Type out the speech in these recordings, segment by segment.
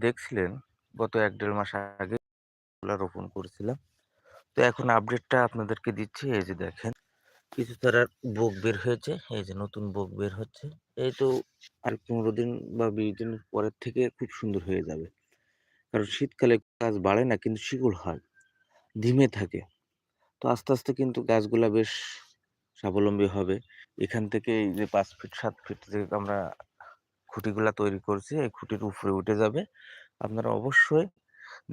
দেখছিলেন গত এক দেড় মাস আগে রোপণ করেছিলাম। তো এখন আপডেটটা আপনাদেরকে দিচ্ছি। এই যে দেখেন, কিছু চারার বোক বের হয়েছে। এই যে নতুন বোক বের হচ্ছে। এই তো আর ১৫ দিন বা ২০ দিন পরের থেকে খুব সুন্দর হয়ে যাবে। কারণ শীতকালে গাছ বাড়ে না কিন্তু শিকড় হয়। ধিমে থাকে। তো আস্তে, আস্তে কিন্তু গাছগুলা বেশ স্বাবলম্বী হবে। এখান থেকে এই যে পাঁচ ফিট সাত ফিট যে আমরা খুঁটিগুলা তৈরি করছি, এই খুঁটির উপরে উঠে যাবে। আপনারা অবশ্যই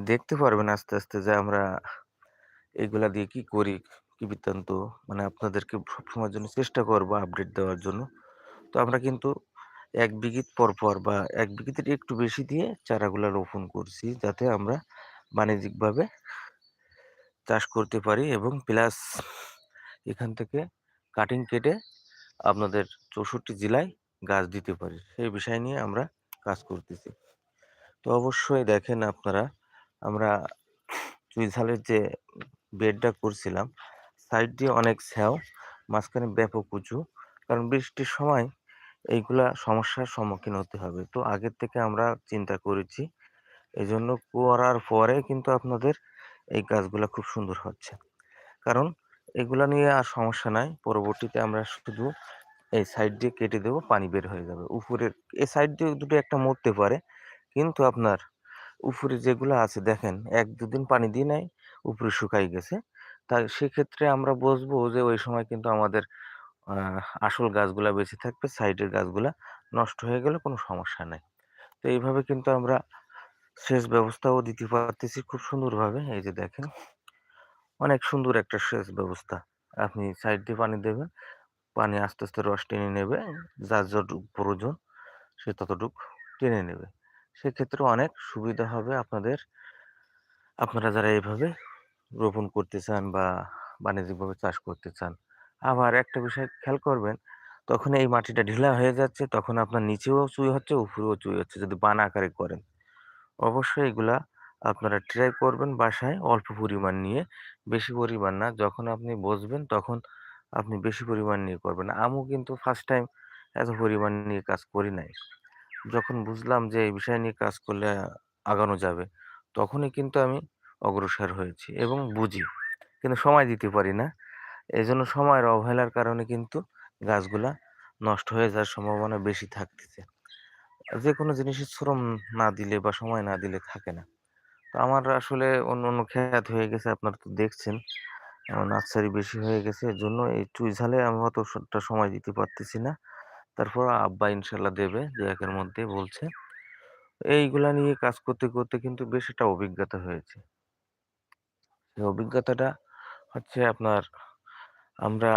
দেখতে পারবেন আস্তে, আস্তে যে আমরা এগুলা দিয়ে কি করি, কি বৃত্তান্ত মানে আপনাদেরকে সবসময়ের জন্য চেষ্টা করব আপডেট দেওয়ার জন্য। তো আমরা কিন্তু এক বিঘিত পরপর বা এক বিঘিতের একটু বেশি দিয়ে চারাগুলা রোপণ করছি যাতে আমরা বাণিজ্যিকভাবে চাষ করতে পারি এবং প্লাস এখান থেকে কাটিং কেটে আপনাদের ৬৪ জেলায় গাছ দিতে পারি। সেই বিষয় নিয়ে আমরা কাজ করতেছি। তো অবশ্যই দেখেন আপনারা আমরা চুই ঝালের যে বেডটা করছিলাম, সাইড দিয়ে অনেক স্যাও, মাঝখানে ব্যাপক উঁচু। কারণ বৃষ্টির সময় এইগুলা সমস্যার সম্মুখীন হতে হবে। তো আগের থেকে আমরা চিন্তা করেছি। এই জন্য করার পরে কিন্তু আপনাদের এই গাছগুলা খুব সুন্দর হচ্ছে। কারণ এগুলা নিয়ে আর সমস্যা নাই। পরবর্তীতে আমরা শুধু এই সাইড দিয়ে কেটে দেবো পানি বের হয়ে যাবে। উপরের এ সাইড দিয়ে দুটো একটা মরতে পারে। কিন্তু আপনার উপরে যেগুলো আছে দেখেন ১-২ দিন পানি দিই নাই, উপরে শুকায় গেছে। তাই সেক্ষেত্রে আমরা বুঝব যে ওই সময় কিন্তু আমাদের আসল গাছগুলা বেঁচে থাকবে, সাইডের গাছগুলা নষ্ট হয়ে গেলে কোনো সমস্যা নাই। তো এইভাবে কিন্তু আমরা সেচ ব্যবস্থাও দিতে পারতেছি খুব সুন্দরভাবে। এই যে দেখেন, অনেক সুন্দর একটা সেচ ব্যবস্থা। আপনি সাইড দিয়ে পানি দেবেন, পানি আস্তে, আস্তে রস টেনে নেবে। যার যতটুক প্রয়োজন সে ততটুক টেনে নেবে। সেক্ষেত্রে অনেক সুবিধা হবে আপনাদের। আপনারা যারা এভাবে রোপণ করতে চান বা বাণিজ্যিকভাবে চাষ করতে চান। আবার একটা বিষয় খেয়াল করবেন, তখন এই মাটিটা ঢিলা হয়ে যাচ্ছে, তখন আপনার নিচেও চুই হচ্ছে, উপরেও চুই হচ্ছে যদি বান আকারে করেন। অবশ্যই এগুলা আপনারা ট্রাই করবেন বাসায় অল্প পরিমাণ নিয়ে, বেশি পরিমাণ না। যখন আপনি বসবেন তখন আপনি বেশি পরিমাণ নিয়ে করবেন। আমিও কিন্তু ফার্স্ট টাইম এত পরিমাণ নিয়ে কাজ করি নাই। যখন বুঝলাম যে এই বিষয় নিয়ে কাজ করলে আগানো যাবে, তখনই কিন্তু আমি অগ্রসর হয়েছি এবং বুঝি। কিন্তু সময় দিতে পারি না। এই জন্য সময়ের অবহেলার কারণে কিন্তু গাছগুলা নষ্ট হয়ে যাওয়ার সম্ভাবনা বেশি থাকতেছে। যে কোনো জিনিসের শ্রম না দিলে বা সময় না দিলে থাকে না। তো আমার আসলে অন্য, অন্য খেত হয়ে গেছে আপনারা তো দেখছেন। আ নার্সারি বেশি হয়ে গেছে। এর জন্য এই চুই ঝালে আমি অতটা সময় দিতে পারতেছি না। তারপর আব্বা ইনশাল্লাহ দেবে ২-১ মধ্যে বলছে। এইগুলা নিয়ে কাজ করতে, করতে কিন্তু বেশ একটা অভিজ্ঞতা হয়েছে। এই অভিজ্ঞতাটা হচ্ছে আপনার আমরা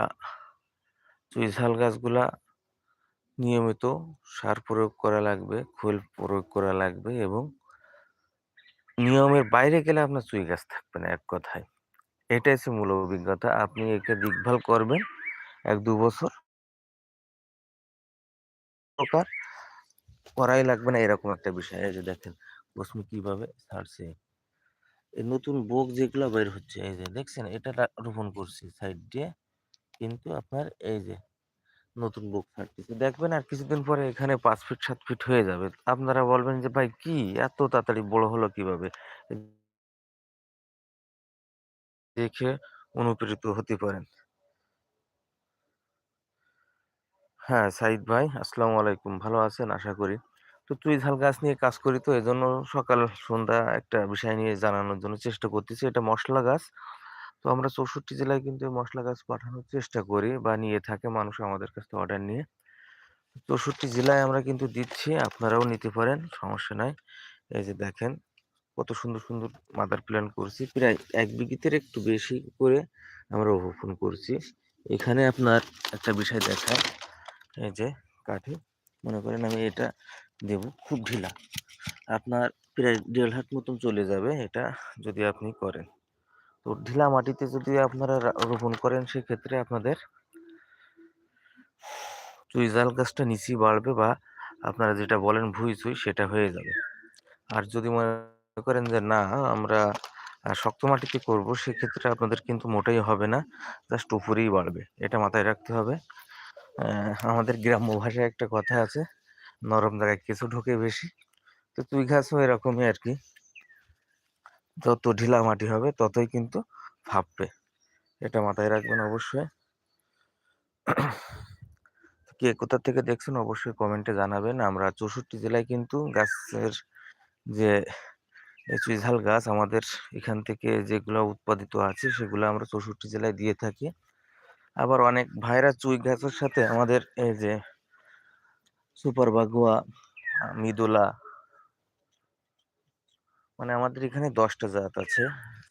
চুই ঝাল গাছগুলা নিয়মিত সার প্রয়োগ করা লাগবে, খোল প্রয়োগ করা লাগবে এবং নিয়মের বাইরে গেলে আপনার চুই গাছ থাকবে না এক কথায়। এটাই হচ্ছে মূল অভিজ্ঞতা। আপনি একে দেখভাল করবেন ১-২ বছর প্রকার করাই লাগবে না এরকম একটা বিষয়। এই যে দেখেন মৌসুমী কীভাবে ছাড়ছে। এই নতুন বোক যেগুলো বের হচ্ছে এই যে দেখছেন এটা রোপণ করছি সাইড দিয়ে। কিন্তু আপনার এই যে নতুন বোক ছাড়তেছে। দেখবেন আর কিছুদিন পরে এখানে পাঁচ ফিট সাত ফিট হয়ে যাবে। আপনারা বলবেন যে, "ভাই কি এত তাড়াতাড়ি বড় হলো কীভাবে?" দেখে অনুপ্রেরিত হতে পারেন। হ্যাঁ, সাইদ ভাই আসসালামু আলাইকুম। ভালো আছেন আশা করি। তো তুই ঝাল গাছ নিয়ে কাজ করি তো এজন্য সকাল সন্ধ্যা একটা বিষয় নিয়ে জানানোর জন্য চেষ্টা করতেছি। এটা মশলা গাছ। তো আমরা ৬৪ জেলায় কিন্তু মসলা গাছ পাঠানোর চেষ্টা করি বা নিয়ে থাকে মানুষ আমাদের কাছ থেকে অর্ডার নিয়ে। ৬৪ জেলায় আমরা কিন্তু দিচ্ছি। আপনারাও নিতে পারেন, সমস্যা নাই। এই যে দেখেন কত সুন্দর, সুন্দর মাদার প্ল্যান্ট করছি। প্রায় এক বিঘিতের একটু বেশি করে আমরা রোপণ করছি। এখানে আপনার একটা বিষয় দেখায়, এই যে কাঠি মনে করেন আমি এটা দেব খুব ঢিলা। আপনার প্রায় দেড় হাত মতন চলে যাবে এটা যদি আপনি করেন। তো ঢিলা মাটিতে যদি আপনারা রোপণ করেন সেক্ষেত্রে আপনাদের চুই ঝাল গাছটা নিচেই বাড়বে বা আপনারা যেটা বলেন ভুঁই চুই সেটা হয়ে যাবে। আর যদি মনে করেন যে না আমরা শক্ত মাটিতে করব সেক্ষেত্রে আপনাদের কিন্তু মোটেই হবে না। জাস্ট উপরেই বাড়বে। এটা মাথায় রাখতে হবে। আমাদের গ্রাম্য ভাষায় একটা কথা আছে, নরম জায়গায় কিছু ঢোকে বেশি। তো তুই গাছও এরকমই আরকি। যত ঢিলা মাটি হবে ততই কিন্তু ফাঁপবে। এটা মাথায় রাখবেন অবশ্যই। কে কোথা থেকে দেখছেন অবশ্যই কমেন্টে জানাবেন। আমরা ৬৪ জেলায় কিন্তু গাছের যে এই চুইঝাল গাছ আমাদের এখান থেকে যেগুলা উৎপাদিত আছে সেগুলো আমরা ৬৪ জেলায় দিয়ে থাকি। আবার অনেক ভাইরা চুই গাছের সাথে আমাদের এই যে সুপার বাগুয়া, মৃদুলা মানে আমাদের এখানে দশটা জাত আছে।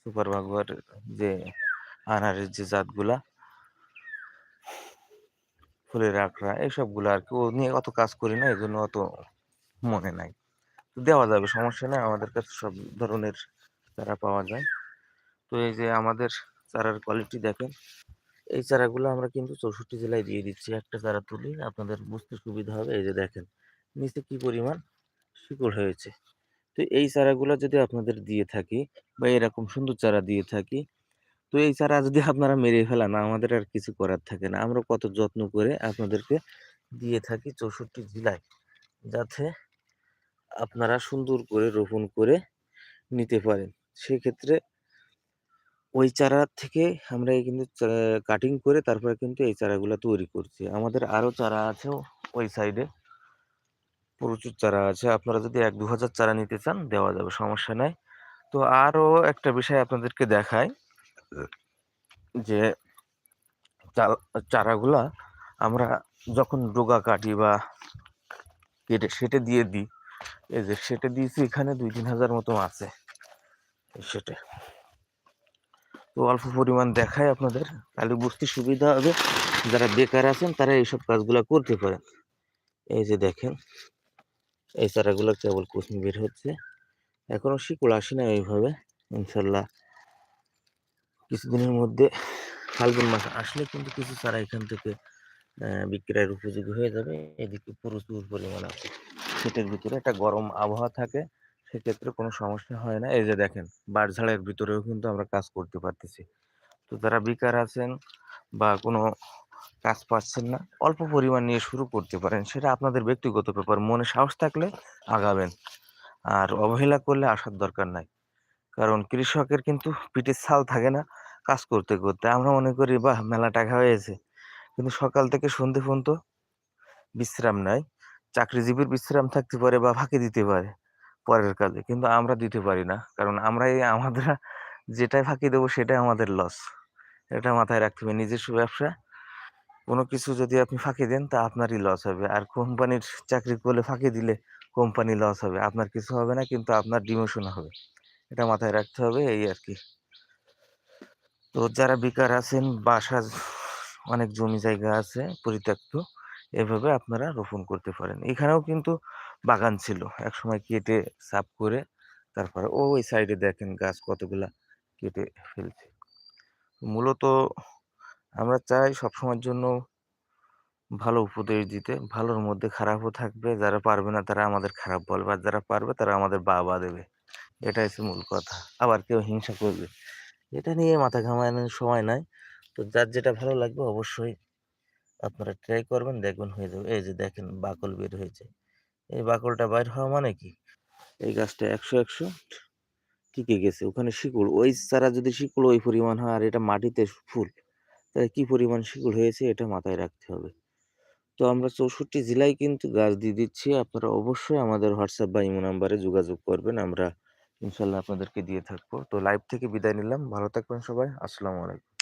সুপার বাগুয়ার যে আনারের যে জাতগুলা ফুলের আখড়া আর কি ও নিয়ে অত কাজ করি না এজন্য অত মনে নাই। দেওয়া যাবে সমস্যা নাই। আমাদের কাছে সব ধরনের চারা পাওয়া যায়। তো এই যে আমাদের চারার কোয়ালিটি দেখেন। এই চারাগুলো আমরা কিন্তু ৬৪ জেলায় দিয়ে দিচ্ছি। একটা চারা তুলি আপনাদের বুঝতে সুবিধা হবে। এই যে দেখেন, নিচে কি পরিমাণ শিকড় হয়েছে। তো এই চারাগুলো যদি আপনাদের দিয়ে থাকি বা এরকম সুন্দর চারা দিয়ে থাকি, তো এই চারা যদি আপনারা মেরে ফেলান আমাদের আর কিছু করার থাকে না। আমরা কত যত্ন করে আপনাদেরকে দিয়ে থাকি ৬৪ জেলায়। যাতে আপনারা সুন্দর করে রোপণ করে নিতে পারেন। সেক্ষেত্রে ওই চারা থেকে আমরা কিন্তু কাটিং করে তারপরে কিন্তু এই চারাগুলো তৈরি করছি। আমাদের আরও চারা আছে ওই সাইডে। প্রচুর চারা আছে। আপনারা যদি ১-২ হাজার চারা নিতে চান দেওয়া যাবে, সমস্যা নাই। তো আরও একটা বিষয় আপনাদেরকে দেখাই যে চারাগুলা আমরা যখন ডোগা কাটি বা কেটে সেটে দিয়ে দিই, এই যে সেটে দিয়েছি এখানে ২-৩ হাজার মতো আছে। সেটে। তো অল্প পরিমাণ দেখায় আপনাদের। তাহলে বুঝতে সুবিধা হবে। যারা বেকার আছেন, তারা এইসব কাজগুলো করতে পারেন। এই যে দেখেন। এই চারাগুলা কেবল কুঁচমি বের হচ্ছে। এখনও শিকড় আসে নাই ওইভাবে। ইনশাল্লাহ কিছুদিনের মধ্যে ফাল্গুন মাস আসলে কিন্তু কিছু চারা এখান থেকে বিক্রয়ের উপযোগী হয়ে যাবে। এদিকে প্রচুর পরিমাণ আছে। সেটের ভিতরে একটা গরম আবহাওয়া থাকে। সেক্ষেত্রে কোনো সমস্যা হয় না। এই যে দেখেন বাঁশঝাড়ের ভিতরেও কিন্তু আমরা কাজ করতে পারতেছি। তো যারা বেকার আছেন বা কোনো কাজ পাচ্ছেন না, অল্প পরিমাণ নিয়ে শুরু করতে পারেন। সেটা আপনাদের ব্যক্তিগত ব্যাপার। মনে সাহস থাকলে আগাবেন। আর অবহেলা করলে আসার দরকার নাই। কারণ কৃষকের কিন্তু পিঠের ছাল থাকে না কাজ করতে, করতে। আমরা মনে করি বাহ! মেলা টাকা হয়েছে। কিন্তু সকাল থেকে সন্ধে পর্যন্ত বিশ্রাম নাই। চাকরিজীবীর বিশ্রাম থাকতে পারে বা ফাঁকি দিতে পারে পরের কাজে। কিন্তু আমরা দিতে পারি না। কারণ আমরা এই আমরা যেটায় ফাঁকি দেবো সেটাই আমাদের লস। এটা মাথায় রাখতে হবে। নিজস্ব ব্যবসা কোনো কিছু যদি আপনি ফাঁকি দেন তা আপনারই লস হবে। আর কোম্পানির চাকরি করলে ফাঁকি দিলে কোম্পানি লস হবে। আপনার কিছু হবে না কিন্তু আপনার ডিমোশন হবে। এটা মাথায় রাখতে হবে এই আর কি তো যারা বেকার আছেন, বাসা অনেক জমি জায়গা আছে পরিত্যক্ত, এভাবে আপনারা রোপণ করতে পারেন। এখানেও কিন্তু বাগান ছিল। একসময় কেটে সাফ করে তারপরে ও ওই সাইডে দেখেন গাছ কতগুলা কেটে ফেলছে। মূলত আমরা চাই সবসময়ের জন্য ভালো উপদেশ দিতে। ভালোর মধ্যে খারাপও থাকবে। যারা পারবে না তারা আমাদের খারাপ বলবে। আর যারা পারবে তারা আমাদের বাহবা দেবে। এটা হচ্ছে মূল কথা। আবার কেউ হিংসা করবে। এটা নিয়ে মাথা ঘামানোর সময় নাই। তো যার যেটা ভালো লাগবে অবশ্যই আপনারা ট্রাই করবেন দেখবেন হয়ে যাবে। এই যে দেখেন বাকল বের হয়েছে। এই বাকলটা বাইর হওয়া মানে কি? এই গাছটা একশো একশো টিকে গেছে। ওখানে শিকড়। ওই চারা যদি শিকড় ওই পরিমাণ হয় আর এটা মাটিতে ফুল, তাহলে কি পরিমাণ শিকড় হয়েছে এটা মাথায় রাখতে হবে। তো আমরা ৬৪ জেলায় কিন্তু গাছ দিয়ে দিচ্ছি। আপনারা অবশ্যই আমাদের হোয়াটসঅ্যাপ বা ইমো নাম্বারে যোগাযোগ করবেন। আমরা ইনশাল্লাহ আপনাদেরকে দিয়ে থাকব। তো লাইভ থেকে বিদায় নিলাম। ভালো থাকবেন সবাই। আসসালামু আলাইকুম।